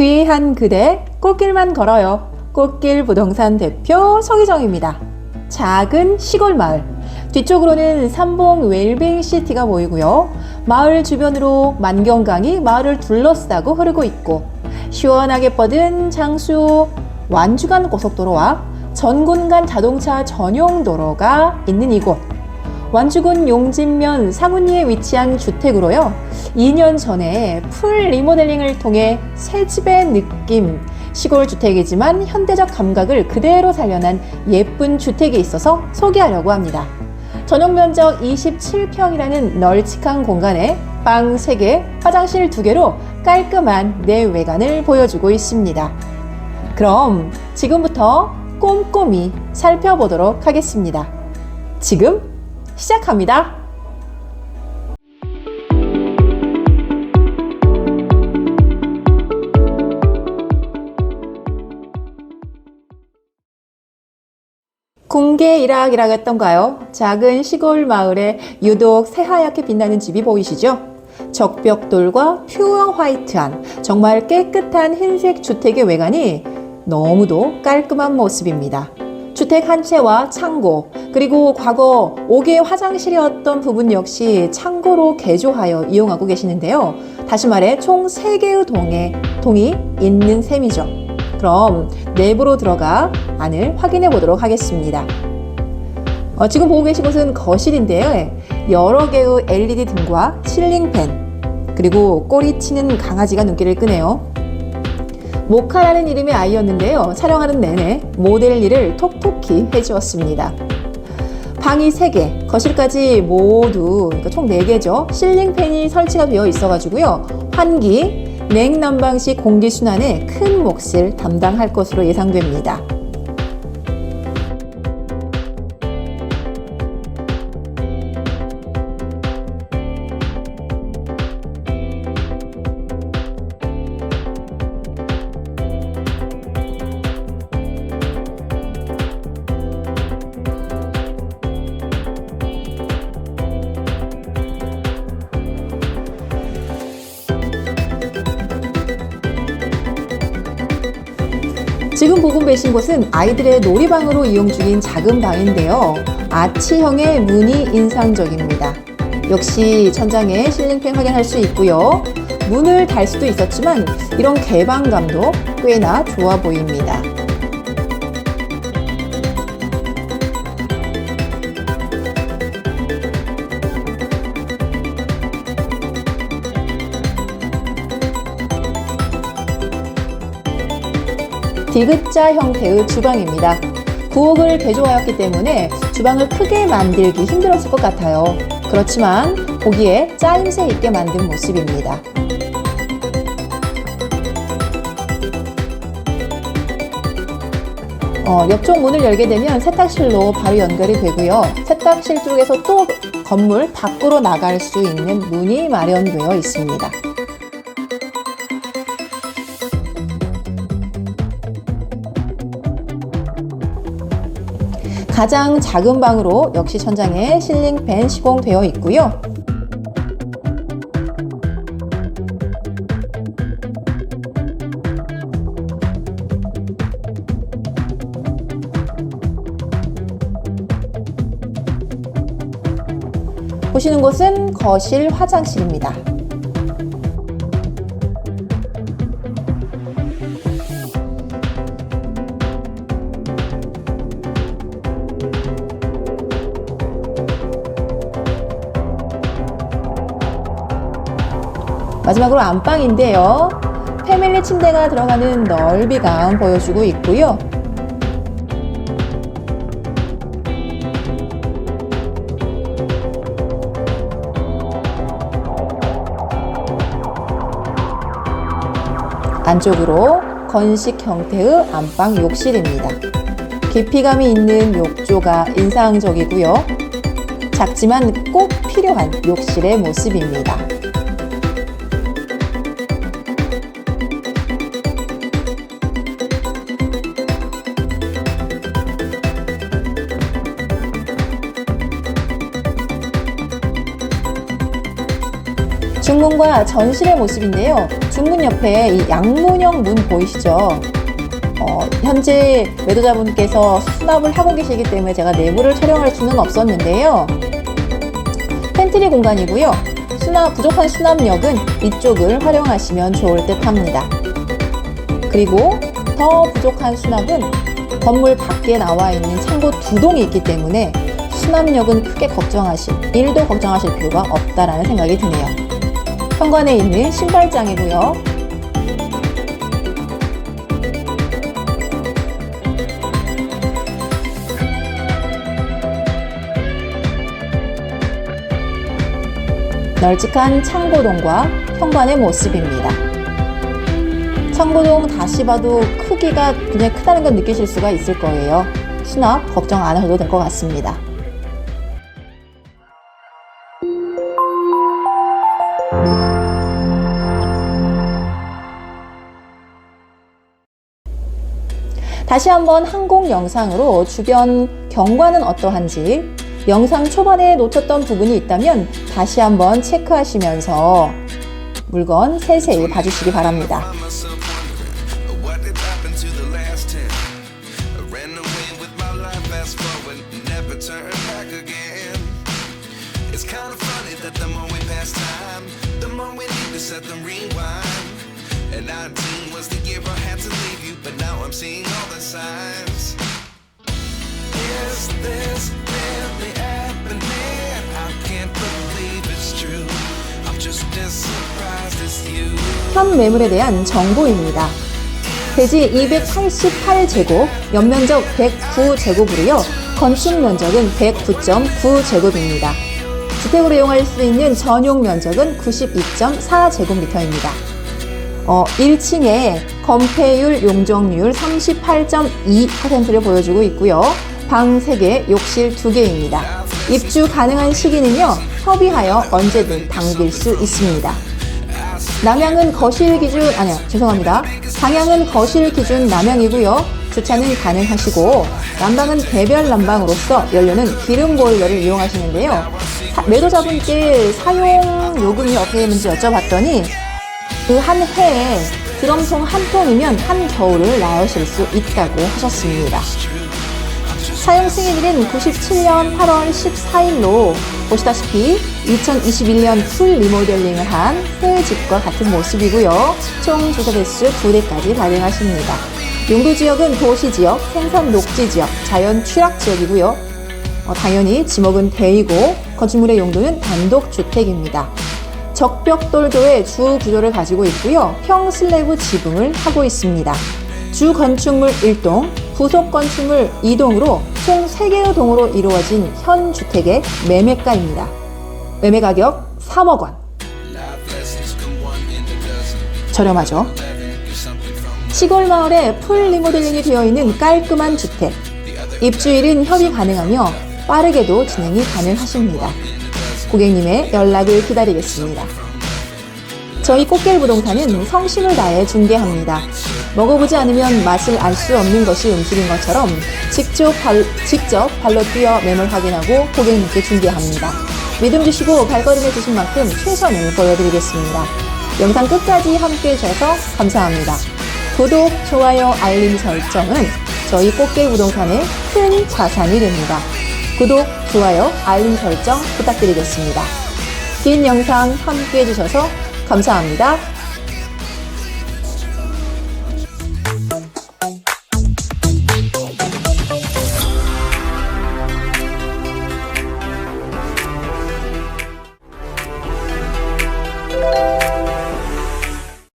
귀한 그대 꽃길만 걸어요. 꽃길 부동산 대표 서기정입니다. 작은 시골 마을. 뒤쪽으로는 삼봉 웰빙 시티가 보이고요. 마을 주변으로 만경강이 마을을 둘러싸고 흐르고 있고 시원하게 뻗은 장수 완주간 고속도로와 전군 간 자동차 전용 도로가 있는 이곳. 완주군 용진면 상운리에 위치한 주택으로요. 2년 전에 풀 리모델링을 통해 새 집의 느낌, 시골 주택이지만 현대적 감각을 그대로 살려낸 예쁜 주택이 있어서 소개하려고 합니다. 전용 면적 27평이라는 널찍한 공간에 방 3개, 화장실 2개로 깔끔한 내 외관을 보여주고 있습니다. 그럼 지금부터 꼼꼼히 살펴보도록 하겠습니다. 지금 시작합니다. 공개 일학이라고 했던가요? 작은 시골 마을에 유독 새하얗게 빛나는 집이 보이시죠? 적벽돌과 퓨어 화이트한 정말 깨끗한 흰색 주택의 외관이 너무도 깔끔한 모습입니다. 주택 한 채와 창고, 그리고 과거 5개 화장실이었던 부분 역시 창고로 개조하여 이용하고 계시는데요. 다시 말해 총 3개의 동에, 동이 있는 셈이죠. 그럼 내부로 들어가 안을 확인해 보도록 하겠습니다. 어, 지금 보고 계신 곳은 거실인데요. 여러 개의 LED 등과 실링팬, 그리고 꼬리 치는 강아지가 눈길을 끄네요. 모카라는 이름의 아이였는데요. 촬영하는 내내 모델 일을 톡톡히 해주었습니다. 방이 3개, 거실까지 모두 그러니까 총 4개죠. 실링팬이 설치가 되어 있어가지고요. 환기, 냉난방식 공기순환에 큰 몫을 담당할 것으로 예상됩니다. 지금 보고 계신 곳은 아이들의 놀이방으로 이용 중인 작은 방인데요. 아치형의 문이 인상적입니다. 역시 천장에 실링팬 확인할 수 있고요. 문을 달 수도 있었지만 이런 개방감도 꽤나 좋아 보입니다. 디귿자 형태의 주방입니다. 부엌을 개조하였기 때문에 주방을 크게 만들기 힘들었을 것 같아요. 그렇지만 보기에 짜임새 있게 만든 모습입니다. 어, 옆쪽 문을 열게 되면 세탁실로 바로 연결이 되고요. 세탁실 쪽에서 또 건물 밖으로 나갈 수 있는 문이 마련되어 있습니다. 가장 작은 방으로 역시 천장에 실링팬 시공되어 있고요. 보시는 곳은 거실 화장실입니다. 마지막으로 안방인데요. 패밀리 침대가 들어가는 넓이감 보여주고 있고요. 안쪽으로 건식 형태의 안방 욕실입니다. 깊이감이 있는 욕조가 인상적이고요. 작지만 꼭 필요한 욕실의 모습입니다. 중문과 전실의 모습인데요. 중문 옆에 이 양문형 문 보이시죠? 어, 현재 매도자분께서 수납을 하고 계시기 때문에 제가 내부를 촬영할 수는 없었는데요. 팬트리 공간이고요. 수납, 부족한 수납력은 이쪽을 활용하시면 좋을 듯 합니다. 그리고 더 부족한 수납은 건물 밖에 나와 있는 창고 두 동이 있기 때문에 수납력은 크게 걱정하실, 일도 걱정하실 필요가 없다라는 생각이 드네요. 현관에 있는 신발장이고요. 널찍한 창고동과 현관의 모습입니다. 창고동 다시 봐도 크기가 굉장히 크다는 걸 느끼실 수가 있을 거예요. 수납 걱정 안 하셔도 될 것 같습니다. 다시 한번 항공 영상으로 주변 경관은 어떠한지 영상 초반에 놓쳤던 부분이 있다면 다시 한번 체크하시면서 물건 세세히 봐주시기 바랍니다. And 19 was the year I had to leave you, but now I'm seeing all the signs. Is this really happening? I can't believe it's true. I'm just as surprised as you. 현 매물에 대한 정보입니다. 대지 288제곱, 연면적 109제곱으로요. 건축 면적은 109.9제곱입니다. 주택으로 이용할 수 있는 전용 면적은 92.4제곱미터입니다. 어, 1층에 건폐율 용적률 38.2%를 보여주고 있고요. 방 3개, 욕실 2개입니다. 입주 가능한 시기는요. 협의하여 언제든 당길 수 있습니다. 남양은 거실 기준 아니요 죄송합니다 방향은 거실 기준 남양이고요 주차는 가능하시고 난방은 개별 난방으로서 연료는 기름 보일러를 이용하시는데요 사- 매도자분께 사용 요금이 어떻게 되는지 여쭤봤더니 그 한 해에 드럼통 한 통이면 한 겨울을 나으실 수 있다고 하셨습니다. 사용 승인일은 97년 8월 14일로 보시다시피 2021년 풀 리모델링을 한 새 집과 같은 모습이고요. 총 주차 대수 2대까지 발행하십니다. 용도 지역은 도시 지역, 생산 녹지 지역, 자연 취락 지역이고요. 어, 당연히 지목은 대이고 건축물의 용도는 단독 주택입니다. 적벽돌조의 주 구조를 가지고 있고요. 평 슬래브 지붕을 하고 있습니다. 주 건축물 1동, 부속 건축물 2동으로 총 3개의 동으로 이루어진 현 주택의 매매가입니다. 매매 가격 3억 원. 저렴하죠? 시골 마을에 풀 리모델링이 되어 있는 깔끔한 주택. 입주일은 협의 가능하며 빠르게도 진행이 가능하십니다. 고객님의 연락을 기다리겠습니다. 저희 꽃길 부동산은 성심을 다해 중개합니다. 먹어보지 않으면 맛을 알 수 없는 것이 음식인 것처럼 직접, 발, 직접 발로 뛰어 매물 확인하고 고객님께 중개합니다. 믿음 주시고 발걸음해 주신 만큼 최선을 보여드리겠습니다. 영상 끝까지 함께 해주셔서 감사합니다. 구독, 좋아요, 알림 설정은 저희 꽃길 부동산의 큰 자산이 됩니다. 구독, 좋아요, 알림 설정 부탁드리겠습니다. 긴 영상 함께 해주셔서 감사합니다.